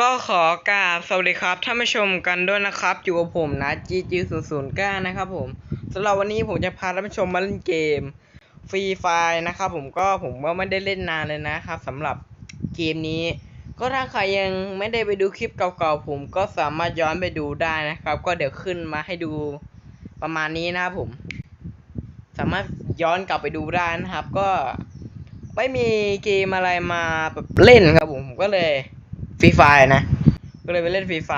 ก็ขอกราบสวัสดีครับท่านผู้ชมกันด้วยนะครับ อยู่กับผมนะ GG 0 0 9นะครับผมสำหรับวันนี้ผมจะพาท่านผู้ชมมาเล่นเกมฟรีไฟนะครับผมก็ผมก็ไม่ได้เล่นนานเลยนะครับสำหรับเกมนี้ ก็ถ้าใครยังไม่ได้ไปดูคลิปเก่าๆผมก็สามารถย้อนไปดูได้นะครับ ก็เดี๋ยวขึ้นมาให้ดูประมาณนี้นะครับผม สามารถย้อนกลับไปดูได้นะครับ ก็ไม่มีเกมอะไรมาแบบเล่นครับผมผมก็เลย ฟรีไฟนะ ก็เลยไปเล่นฟรีไฟ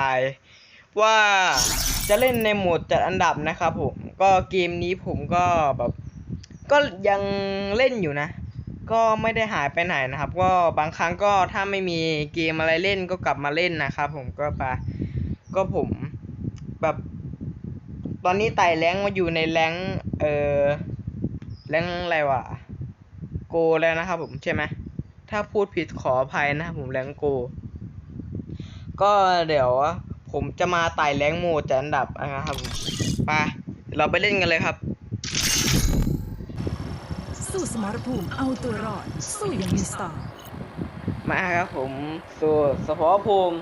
ว่าจะเล่นในโหมดจัดอันดับนะครับผม ก็เกมนี้ผมก็แบบ ก็ยังเล่นอยู่นะ ก็ไม่ได้หายไปไหนนะครับ ก็บางครั้งก็ถ้าไม่มีเกมอะไรเล่นก็กลับมาเล่นนะครับผมก็ไปก็ผมแบบ ตอนนี้ไต่แรงมาอยู่ในแรงเออแรงอะไรวะโกแล้วนะครับผมใช่ไหมถ้าพูดผิดขออภัยนะครับผมแรงโก ก็เดี๋ยวผมจะมาไต่แรงโหมดจัดอันดับนะครับผมไปเดี๋ยวเราไปเล่นกันเลยครับสู้สมรภูมิเอาตัวรอดสู้อย่างมีสไตล์มาครับผมสู่สพภูมิ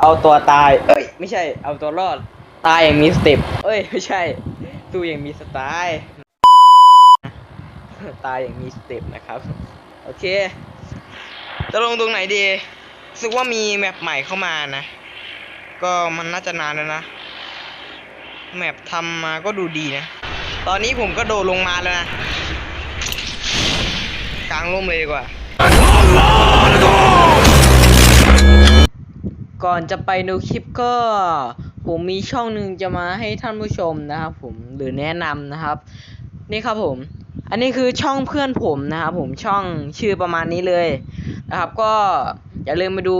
เอาตัวตาย เอ้ย ไม่ใช่ เอาตัวรอด ตายอย่างมีสเต็ปเอ้ย ไม่ใช่ สู้อย่างมีสไตล์ตายอย่างมีสเต็ปนะครับ โอเค จะลงตรงไหนดีรู้ สึกว่ามีแมปใหม่เข้ามานะ ก็มันน่าจะนานแล้วนะ แมปทำมาก็ดูดีนะ ตอนนี้ผมก็โดดลงมาแล้วนะ กลางร่มเลยดีกว่า ก่อนจะไปดูคลิปก็ผมมีช่องหนึ่งจะมาให้ท่านผู้ชมนะครับผมหรือแนะนำนะครับ นี่ครับผม อันนี้คือช่องเพื่อนผมนะครับผมช่องชื่อประมาณนี้เลยนะครับก็ อย่าลืมไปดู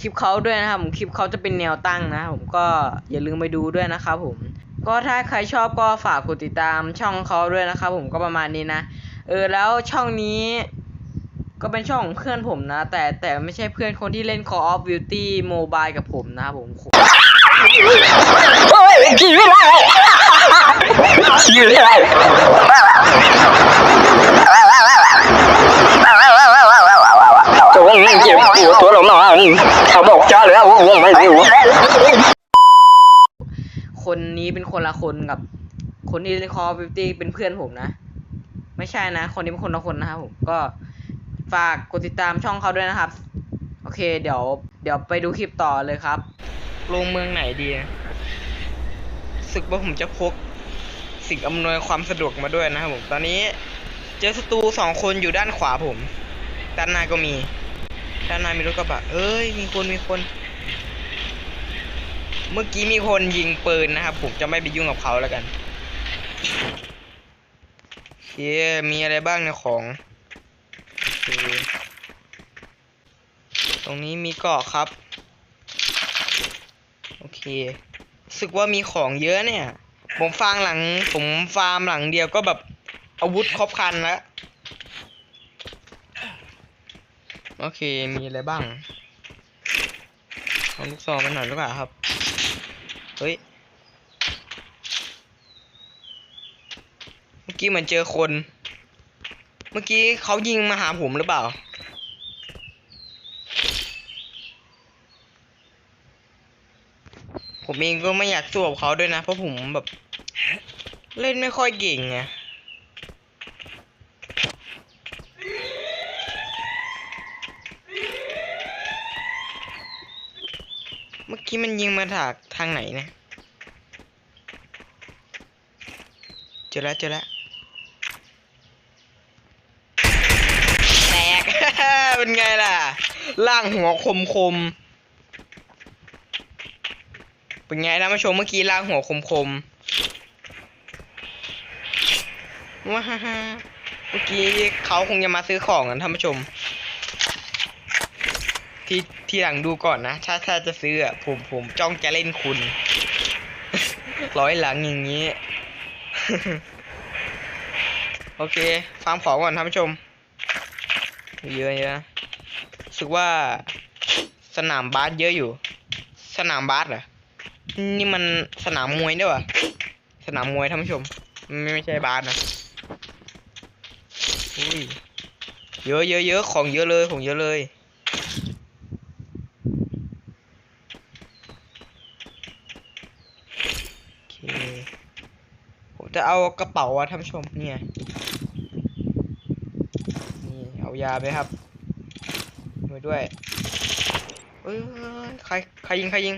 คลิปเขาด้วยนะครับผมคลิปเขาจะเป็นแนวตั้งนะผมก็อย่าลืมไปดูด้วยนะครับผมก็ถ้าใครชอบก็ฝากกดติดตามช่องเขาด้วยนะครับผมก็ประมาณนี้นะเออแล้วช่องนี้ก็เป็นช่องของเพื่อนผมนะ แต่แต่ไม่ใช่เพื่อนคนที่เล่น Call of Duty Mobile กับผมนะครับผม tôi tôi lộn nào tao bột cho nữa không không phải chịu คนนี้เป็นคนละคนกับ คนที่เล่น Call of Duty เป็นเพื่อนผมนะ ไม่ใช่นะ คนนี้เป็นคนละคนนะครับผมก็ฝากกดติดตามช่องเขาด้วยนะครับ โอเค เดี๋ยว เดี๋ยวไปดูคลิปต่อเลยครับ ลงเมืองไหนดีสึกว่าผมจะพกสิ่งอำนวยความสะดวกมาด้วยนะครับผม ตอนนี้ เจอศัตรูสองคนอยู่ด้านขวาผม ด้านหน้าก็มี ด้านหน้ามีรถกระบะ เอ้ย มีคนมีคน เมื่อกี้มีคนยิงปืนนะครับ ผมจะไม่ไปยุ่งกับเขาแล้วกันเคมีอะไรบ้างในของตรงนี้มีเกาะครับ โอเครู้สึกว่ามีของเยอะเนี่ย ผมฟางหลัง ผมฟาร์มหลังเดียวก็แบบอาวุธครบคันแล้ว โอเคมีอะไรบ้างเอาลูกซองกันหน่อยดีกว่าครับ เฮ้ย เมื่อกี้เหมือนเจอคน เมื่อกี้เขายิงมาหาผมหรือเปล่า ผมเองก็ไม่อยากสู้กับเขาด้วยนะ เพราะผมแบบ เล่นไม่ค่อยเก่งไง เมื่อ กี้มันยิงมาจากทางไหนนะเจอแล้วเจอแล้วแตก เป็นไงล่ะ ล่างหัวคมคมเป็นไงนะมาชมเมื่อกี้ล่างหัวคมคมว้าฮ่าเมื่อกี้เขาคงจะมาซื้อของกันท่านผู้ชม ที่ที่หลังดูก่อนนะ ถ้าถ้าจะซื้ออะผมผมจ้องจะเล่นคุณ ร้อยหลังอย่างนี้ โอเค ฟาร์มของก่อนท่านผู้ชม เยอะเยอะรู้สึกว่าสนามบาสเยอะอยู่ สนามบาสเหรอ นี่มันสนามมวยด้วยวะสนามมวยท่านผู้ชม ไม่ไม่ใช่บาสนะอุ้ยเยอะเยอะเยอะของเยอะเลยของเยอะเลย จะเอากระเป๋าอะท่านชมเนี่ยนี่เอายาไปครับไปด้วยเอ้ยใครใครยิงใครยิง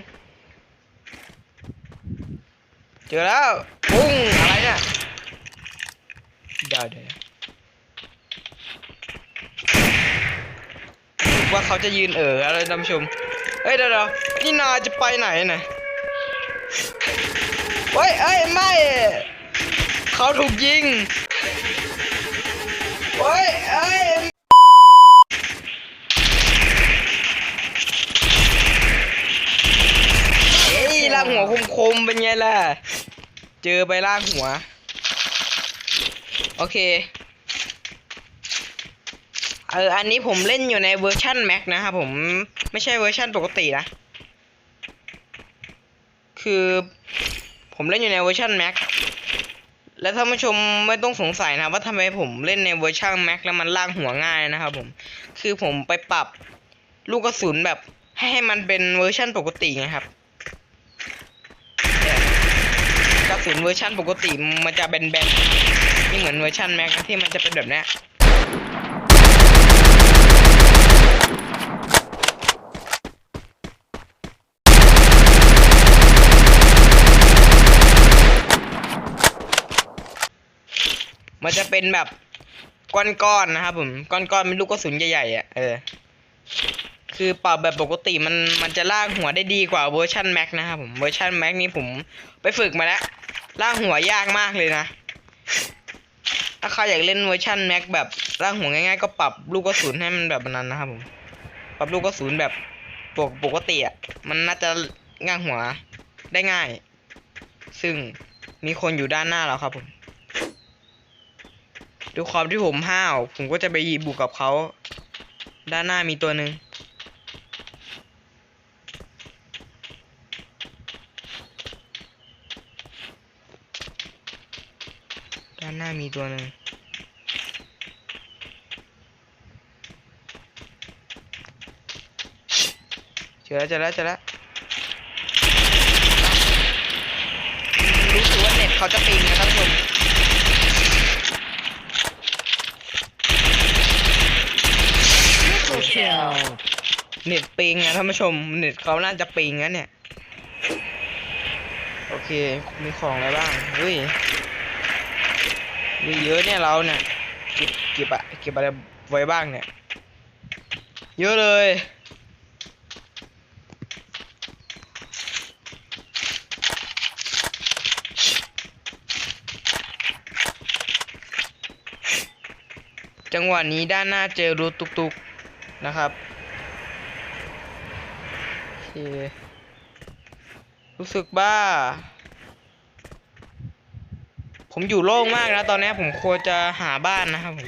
เจอแล้วปุ้งอะไรเนี่ยเดี๋ยวเดี๋ยวว่าเขาจะยืนเอออะไรท่านชมเฮ้ยเดี๋ยวเดี๋ยวนี่นาจะไปไหนน่ะเฮ้ยเอ้ยไม่ เขาถูกยิงเฮ้ยเอ้ยเฮ้ยล่างหัวคมๆเป็นไงล่ะ เจอไปล่างหัว โอเค เออ อันนี้ผมเล่นอยู่ในเวอร์ชันแม็กนะครับผม ไม่ใช่เวอร์ชันปกตินะ คือ ผมเล่นอยู่ในเวอร์ชันแม็ก และท่านผู้ชมไม่ต้องสงสัยนะว่าทำไมผมเล่นในเวอร์ชันแม็กแล้วมันล่างหัวง่ายนะครับผม คือผมไปปรับลูกกระสุนแบบให้ให้มันเป็นเวอร์ชันปกติไงครับกระสุนเวอร์ชันปกติมันจะแบนๆไม่เหมือนเวอร์ชันแม็กที่มันจะเป็นแบบนี้ มันจะเป็นแบบก้อนๆนะครับผมก้อนๆเป็นลูกกระสุนใหญ่ๆอะเออคือปรับแบบปกติมันมันจะลากหัวได้ดีกว่าเวอร์ชันแม็กนะครับผมเวอร์ชันแม็กนี้ผมไปฝึกมาแล้วลากหัวยากมากเลยนะถ้าใครอยากเล่นเวอร์ชันแม็กแบบลากหัวง่ายๆก็ปรับลูกกระสุนให้มันแบบนั้นนะครับผมปรับลูกกระสุนแบบปกปกติอะมันน่าจะง่างหัวได้ง่าย ซึ่งมีคนอยู่ด้านหน้าแล้วครับผม ด้วยความที่ผมห้าว ผมก็จะไปบุกกับเขา ด้านหน้ามีตัวหนึ่งด้านหน้ามีตัวหนึ่งเจอแล้วเจอแล้วเจอแล้วรู้สึกว่าเน็ตเขาจะปิงนะท่านผู้ชม เน็ตปิงอะท่านผู้ชมเน็ตเขาน่าจะปิงนะเนี่ย โอเค มีของอะไรบ้างเฮ้ยมีเยอะเนี่ยเราเนี่ยเก็บเก็บอะเก็บอะไรไว้บ้างเนี่ย เยอะเลยจังหวะนี้ด้านหน้าเจอรถตุกๆ นะครับโอเครู้สึกบ้าผมอยู่โล่งมากนะตอนนี้ผมควรจะหาบ้านนะครับผม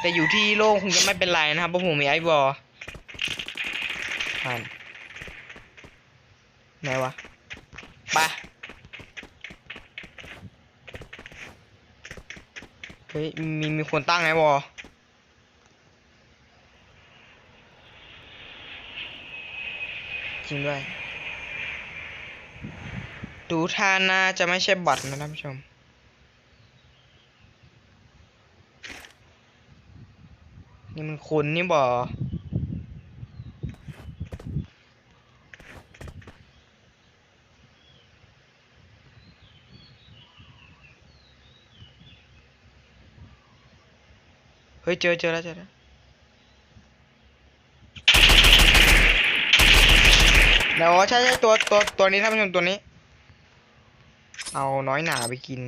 แต่อยู่ที่โล่งคงจะไม่เป็นไรนะครับเพราะผมมีไอ้บอลผ่านไหนวะไปเฮ้ยมีมีคนตั้งไอ้บอ จริงด้วย ดูท่าน่าจะไม่ใช่บอทนะท่านผู้ชม นี่มันคนนี่บ่เฮ้ยเจอเจอแล้วเจอแล้ว เดี๋ยวใช่ใช่ตัวตัวตัวนี้ท่านผู้ชมตัวนี้ เอาน้อยหนาไปกิน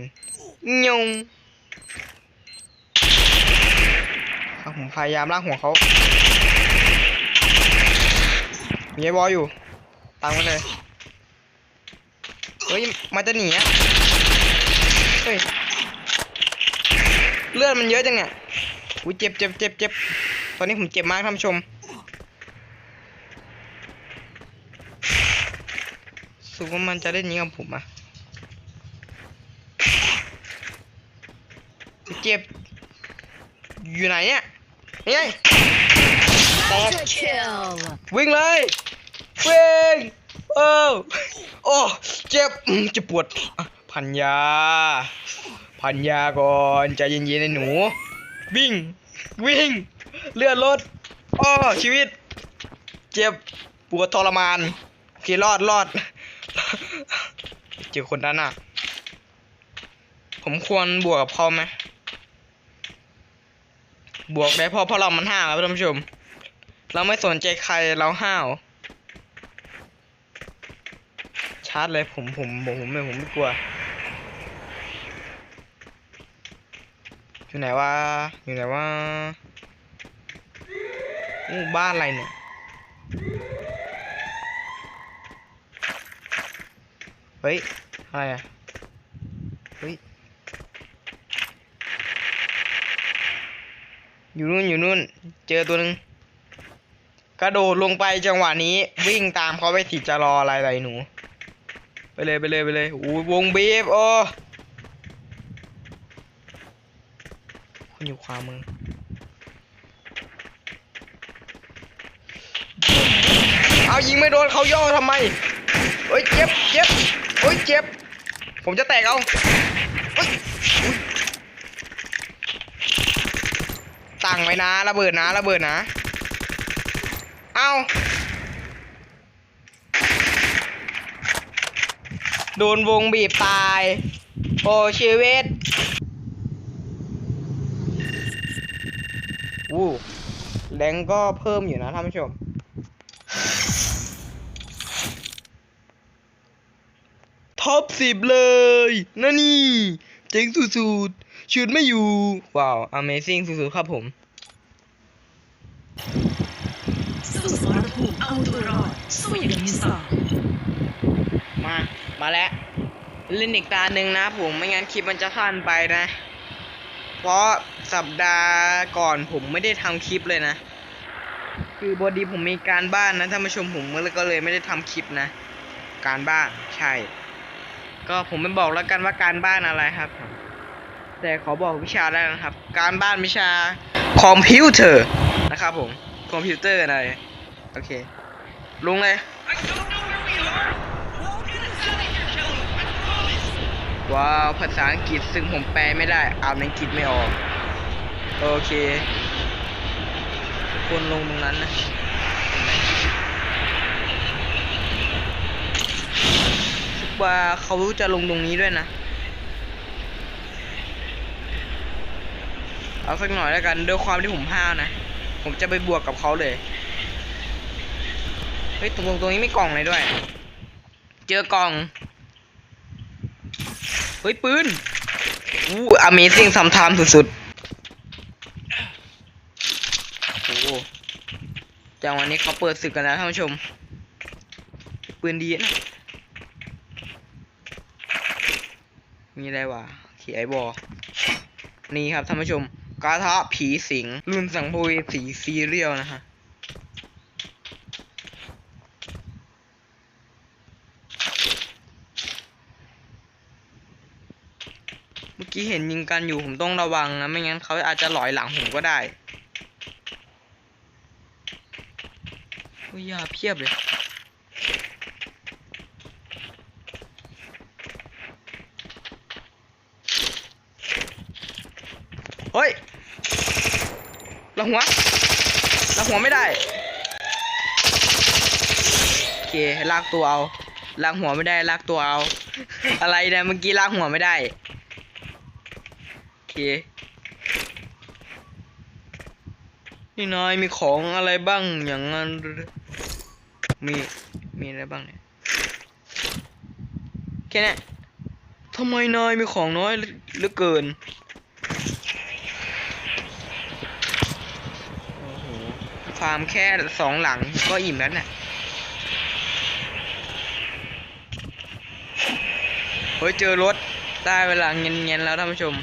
ยงผมพยายามลากหัวเขามีไอ้บออยู่ตามกันเลย เฮ้ย มันจะหนีอะเฮ้ย เลือดมันเยอะจังเนี่ยอุ้ยเจ็บเจ็บเจ็บเจ็บตอนนี้ผมเจ็บมากท่านผู้ชม สึกว่ามันจะเล่นอย่างนี้กับผมอะเจ็บ อยู่ไหนเนี่ยนี่ไงแตก kill วิ่งเลยวิ่งโอ้โอ้เจ็บอืมเจ็บปวดอะพพันยา พันยาก่อนใจเย็นๆไอ้หนู วิ่ง วิ่ง เลือดรถอ้อชีวิต เจ็บปวดทรมานโอเครอดรอด เจอคนด้านหน้า ผมควรบวกกับเขาไหม บวกได้พราะเพราะเรามันห้าวครับท่านผู้ชม เราไม่สนใจใครเราห้าวชาร์จเลยผมผมผมผมไม่ผมไม่กลัว อยู่ไหนวะอยู่ไหนวะอู้บ้านอะไรเนี่ย เฮ้ย อะไรอะ เฮ้ย อยู่นู่นอยู่นู่น เจอตัวหนึ่งกระโดดลงไปจังหวะนี้ วิ่งตามเขาไปสิจะรออะไรอะไรหนู ไปเลยไปเลยไปเลยอู้วงบีบโอ้คุณอยู่ขวามือเอายิงไม่โดนเขาย่อทำไมเฮ้ยเจ็บเจ็บ เฮ้ยเจ็บ ผมจะแตกเอาตั้งไว้นะระเบิดนะระเบิดนะ เอาโดนวงบีบตาย โอ้ชีวิตอู้แรงก็เพิ่มอยู่นะท่านผู้ชม ท็อปสิบเลยนั่นนี่เจ๋งสุดๆชุดไม่อยู่ ว้าว Amazing สุดๆครับผมสู้สมรภูมิเอาตัวรอดสู้อย่างมีสไตล์มา มาแล้ว เล่นอีกตาหนึ่งนะผมไม่งั้นคลิปมันจะสั้นไปนะ เพราะสัปดาห์ก่อนผมไม่ได้ทำคลิปเลยนะ คือบอดีผมมีการบ้านนะท่านผู้ชมผมก็เลยไม่ได้ทำคลิปนะ การบ้านใช่ ก็ผมไม่บอกแล้วกันว่าการบ้านอะไรครับ แต่ขอบอกวิชาได้นะครับ การบ้านวิชาคอมพิวเตอร์นะครับผมคอมพิวเตอร์อะไรโอเคลุงเลยว้าวภาษาอังกฤษซึ่งผมแปลไม่ได้อ่านอังกฤษไม่ออก โอเค คนลงตรงนั้นนะ ว่าเขาจะลงตรงนี้ด้วยนะ เอาสักหน่อยแล้วกันด้วยความที่ผมห้าวนะ ผมจะไปบวกกับเขาเลย เฮ้ยตรงตรงตรงนี้ไม่กล่องเลยด้วย เจอกล่อง เฮ้ยปืน อู้ Amazing ซัมไทม์สุดๆ โอ้โหจังวันนี้เขาเปิดศึกกันแล้วท่านผู้ชม ปืนดีนะ มีอะไรวะขี่ไอบอ นี่ครับท่านผู้ชมกระทะผีสิง รุ่นสังเวยสีซีเรียลนะฮะเมื่อกี้เห็นยิงกันอยู่ผมต้องระวังนะ ไม่งั้นเขาอาจจะหลอยหลังผมก็ได้โอ้ยยาเพียบเลย ละหัวละหัวไม่ได้โอเคลากตัวเอาลากหัวไม่ได้ลากตัวเอา อะไรเนี่ยเมื่อกี้ลากหัวไม่ได้โอเคนี่นายมีของอะไรบ้างอย่างนั้นมีมีอะไรบ้างเนี่ยแค่นี้ทำไมนายมีของน้อยเลือเหลือเกิน โอ้โห ฟาร์มแค่สองหลังก็อิ่มแล้วน่ะเฮ้ยเจอรถได้เวลาเงียนๆแล้วท่านผู้ชม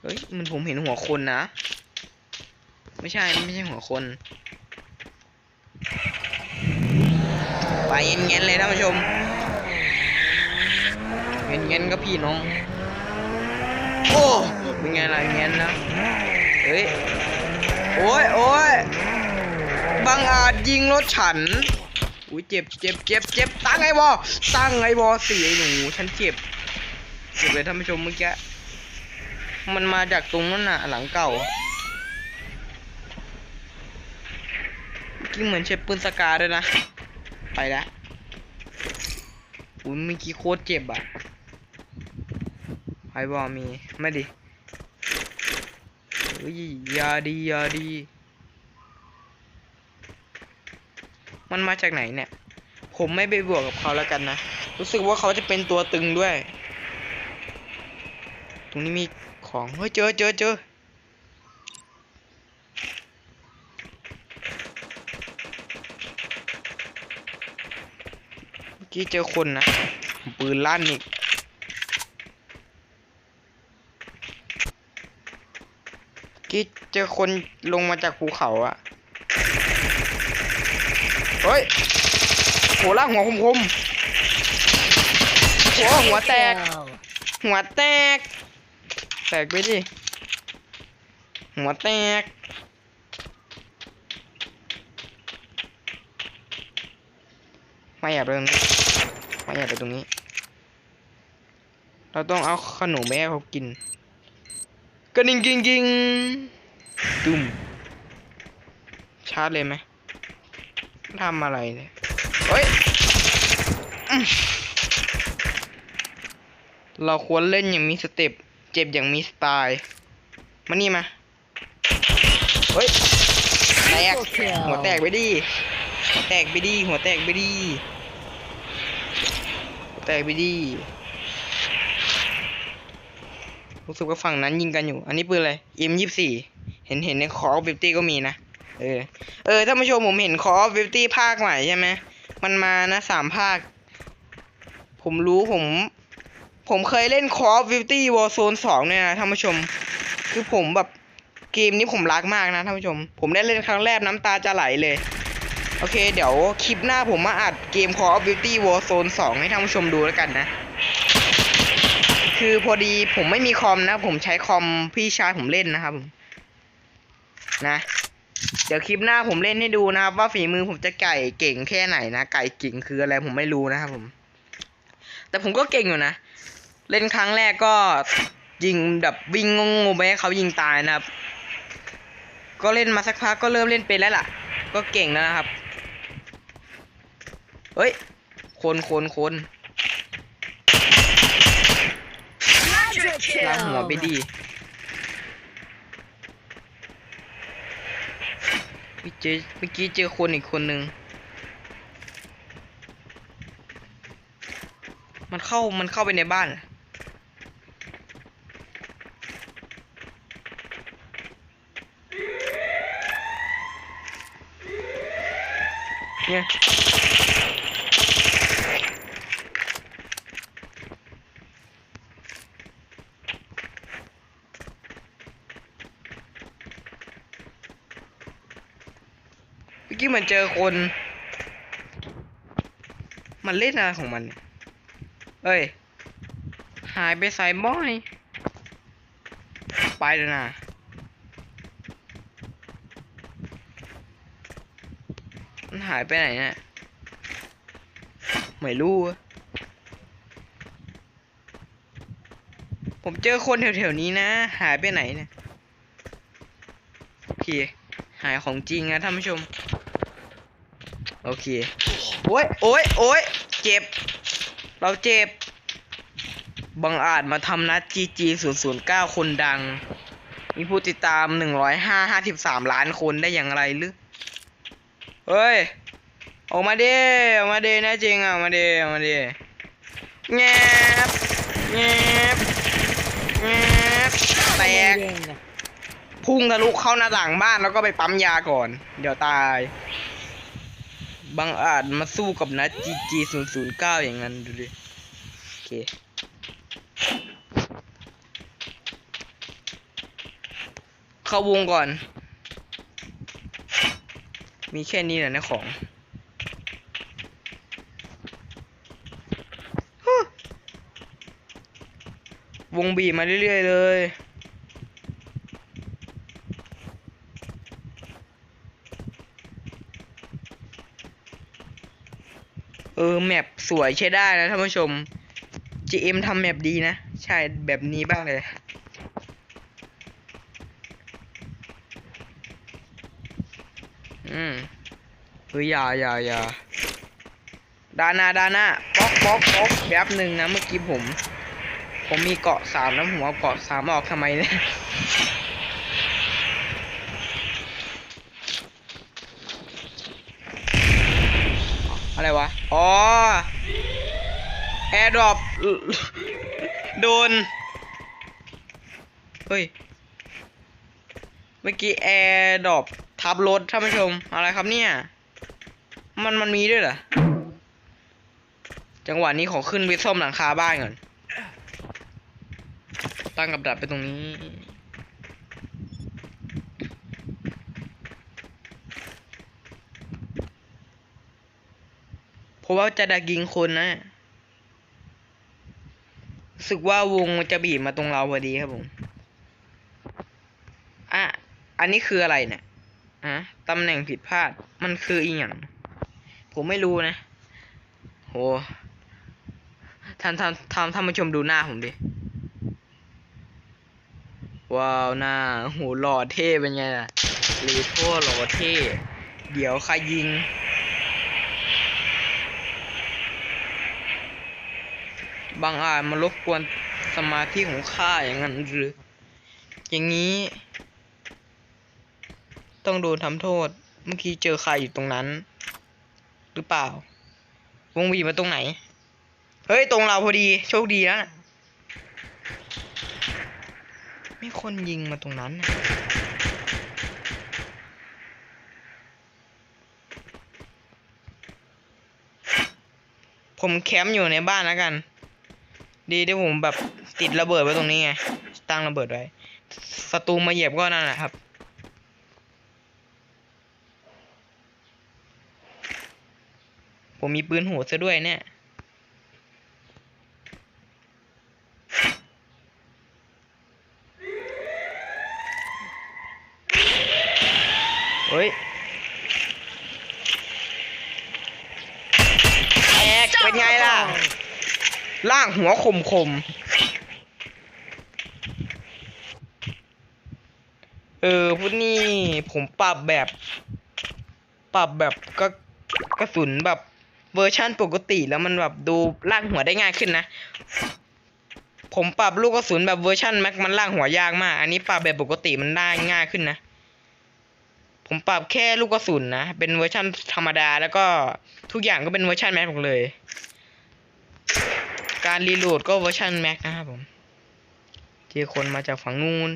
เฮ้ยมันผมเห็นหัวคนนะ ไม่ใช่ไม่ใช่หัวคน ไปเงียนๆเลยท่านผู้ชมเงียนๆก็พี่น้อง โอ้เป็นไงล่ะเงี้ยนะเฮ้ยโอ้ยโอ้ยบังอาจยิงรถฉันอุ้ยเจ็บเจ็บเจ็บเจ็บตั้งไอ้บอตั้งไอ้บอสี่ไอ้หนูฉันเจ็บเจ็บเลยท่านผู้ชมเมื่อกี้มันมาจากตรงนั้นน่ะหลังเก่ากี้เหมือนใช้ปืนสกาด้วยนะ ไปล้วอุ้ยเมื่อกี้โคตรเจ็บอะ ไอบอมีไม่ดิเฮ้ยยาดียาดี มันมาจากไหนเนี่ย ผมไม่ไปบวกกับเขาแล้วกันนะ รู้สึกว่าเขาจะเป็นตัวตึงด้วย ตรงนี้มีของ เฮ้ย เจอเจอเจอเมื่อกี้เจอคนนะ ปืนลั่นอีก เมื่อ กี้เจอคนลงมาจากภูเขาอะเฮ้ยโหล่างหัวคมๆหัวหัวแตก หัวแตก แตกไปดิ หัวแตก ไม่อยากไปตรงนี้ ไม่อยากไปตรงนี้ เราต้องเอาขนมไปให้เขากิน กระดิ่งกิงกิงดุมชาร์จเลยไหมทำอะไรเนี่ยเฮ้ยเราควรเล่นอย่างมีสเต็ปเจ็บอย่างมีสไตล์มานี่มาเฮ้ยแตกหัวแตกไปดิหัวแตกไปดิหัวแตกไปดิหัวแตกไปดิ รู้สึกว่าฝั่งนั้นยิงกันอยู่ อันนี้ปืนอะไร M ยี่สี่เห็นเห็นในคอร์บิวตี้ก็มีนะ เออ เออท่านผู้ชมผมเห็น Call of Duty ภาคใหม่ใช่ไหม มันมานะสามภาค ผมรู้ผม ผมเคยเล่น Call of Duty Warzone 2เนี่ยนะท่านผู้ชม คือผมแบบเกมนี้ผมรักมากนะท่านผู้ชม ผมได้เล่นครั้งแรกน้ำตาจะไหลเลยโอเค เดี๋ยวคลิปหน้าผมมาอัดเกม Call of Duty Warzone 2 ให้ท่านผู้ชมดูแล้วกันนะ คือพอดีผมไม่มีคอมนะ ผมใช้คอมพี่ชายผมเล่นนะครับนะ เดี๋ยวคลิปหน้าผมเล่นให้ดูนะครับ ว่าฝีมือผมจะไก่เก่งแค่ไหนนะ ไก่เก่งคืออะไรผมไม่รู้นะครับผม แต่ผมก็เก่งอยู่นะ เล่นครั้งแรกก็ยิงแบบวิ่งงงๆไปให้เขายิงตายนะครับ ก็เล่นมาสักพักก็เริ่มเล่นเป็นแล้วล่ะ ก็เก่งแล้วนะครับ เฮ้ย คนคนคน ลาหัวไปดีเมื่อกี้เมื่อกี้เจอคนอีกคนนึง มันเข้ามันเข้าไปในบ้านเหรอเนี่ย เมื่อกี้เหมือนเจอคน มันเล่นอะไรของมันเอ้ย หายไปใส่บ่อย ไปแล้วนะมันหายไปไหนเนี่ยไม่รู้ ผมเจอคนแถวๆนี้นะ หายไปไหนเนี่ยโอเคหายของจริงนะท่านผู้ชม อเค โอ้ยโอ้ยโอ้ยเจ็บ เราเจ็บ บังอาจมาทำนัด GG 0 0 9 คนดัง มีผู้ติดตาม 105 53 ล้านคนได้อย่างไรหรือ เฮ้ย ออกมาดิออกมาดิแน่จริงอะออกมาดิออกมาดิแงบแงบแงบแตกพุ่งทะลุเข้าหน้าต่างบ้านแล้วก็ไปปั๊มยาก่อน เดี๋ยวตาย บังอาจมาสู้กับนัด GG 0 0 9อย่างนั้นดูดิ โอเค เข้าวงก่อน มีแค่นี้แหละนะของวงบีมาเรื่อยๆเลย แมปสวยใช้ได้นะท่านผู้ชม GM ทำแมปดีนะ ใช่แบบนี้บ้างเลย อืมเฮ้ยอย่าอย่าอย่าดานาดานาป๊อกป๊อกป๊อกแป๊บหนึ่งนะเมื่อกี้ผม ผมมีเกาะสามแล้วผมเอาเกาะสามออกทำไมเนี่ย อะไรวะ อ๋อแอร์ดรอปโดน เฮ้ย เมื่อกี้แอร์ดรอปทับรถท่านผู้ชม อะไรครับเนี่ย มันมันมีด้วยเหรอ จังหวะนี้ขอขึ้นวิซ่อมหลังคาบ้านก่อน ตั้งกับดักไปตรงนี้ ราะว่าจะดักยิงคนนะสึกว่าวงมันจะบีบมาตรงเราพอดีครับผมอะอันนี้คืออะไรเนี่ยอะตำแหน่งผิดพลาดมันคืออีหยังผมไม่รู้นะโหท่านท่านท่านท่านผู้ชมดูหน้าผมดิว้าวหน้าโหหล่อเท่เป็นไงล่ะรีโทหล่อเท่ เดี๋ยวใครยิง บางอาจมารบกวนสมาธิของข้าอย่างนั้นหรือ อย่างนี้ ต้องโดนทำโทษ เมื่อกี้เจอใครอยู่ตรงนั้น หรือเปล่า วงบีมาตรงไหน เฮ้ย ตรงเราพอดี โชคดีแล้วนะมีคนยิงมาตรงนั้นนะผมแคมป์อยู่ในบ้านแล้วกัน ดีที่ผมแบบติดระเบิดไว้ตรงนี้ไง ตั้งระเบิดไว้ศัตรูมาเหยียบก็นั่นแหละครับ ผมมีปืนโหดซะด้วยเนี่ย เฮ้ยแอกเป็นไงล่ะ ล่างหัวคมคมเออพุทนี่ผมปรับแบบ ปรับแบบก็กระสุนแบบเวอร์ชั่นปกติแล้วมันแบบดูล่างหัวได้ง่ายขึ้นนะ ผมปรับลูกกระสุนแบบเวอร์ชันแม็กมันล่างหัวยากมาก อันนี้ปรับแบบปกติมันได้ง่ายขึ้นนะ ผมปรับแค่ลูกกระสุนนะ เป็นเวอร์ชันธรรมดาแล้วก็ทุกอย่างก็เป็นเวอร์ชันแม็กหมดเลย การรีโหลดก็เวอร์ชันแม็กนะครับผมเจอคนมาจากฝั่งนู้น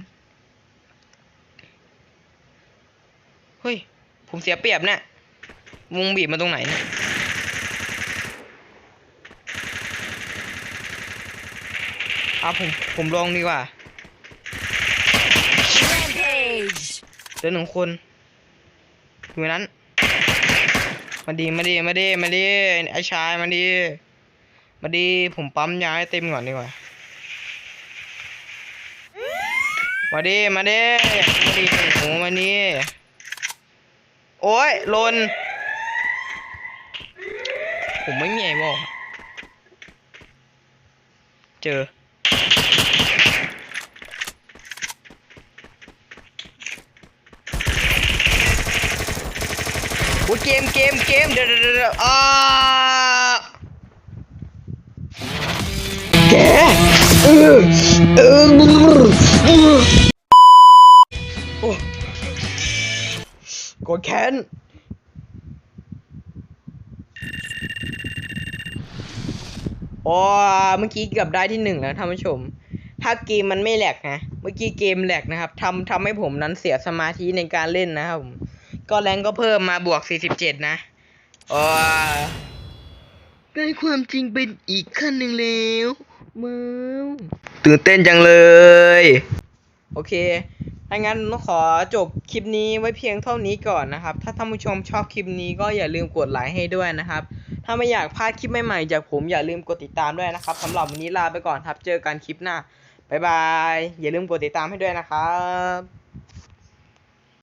เฮ้ย ผมเสียเปรียบเนี่ยวงบีบมาตรงไหนเนี่ยเอาผม ผมลองดีกว่า Rampage. เหลือหนึ่งคนอยู่ในนั้นมาดีมาดีมาดีมาดีไอชายมาดี มาดีผมปั๊มยาให้เต็มก่อนดีกว่า มาดีมาดีมาดีโอ้มานี่โอ้ยลน ผมไม่มีไอ้บอกเจอโอ้เกมเกมเกมเดี๋ยวเดี๋ยวเดี๋ยวอ่า เออเออโกดแค้นโอ้เมื่อกี้เกือบได้ที่หนึ่งแล้วท่านผู้ชม ถ้าเกมมันไม่แหลกนะ เมื่อกี้เกมแหลกนะครับทำทำให้ผมนั้นเสียสมาธิในการเล่นนะครับผม ก็แรงก็เพิ่มมาบวก 47 นะโอ้ได้ความจริงเป็นอีกขั้นหนึ่งแล้ว มาตื่นเต้นจังเลย โอเคถ้างั้นต้องขอจบคลิปนี้ไว้เพียงเท่านี้ก่อนนะครับ ถ้าท่านผู้ชมชอบคลิปนี้ก็อย่าลืมกดไลค์ให้ด้วยนะครับ ถ้าไม่อยากพลาดคลิปใหม่ๆจากผมอย่าลืมกดติดตามด้วยนะครับสำหรับวันนี้ลาไปก่อนครับ เจอกันคลิปหน้า บ๊ายบาย อย่าลืมกดติดตามให้ด้วยนะครับ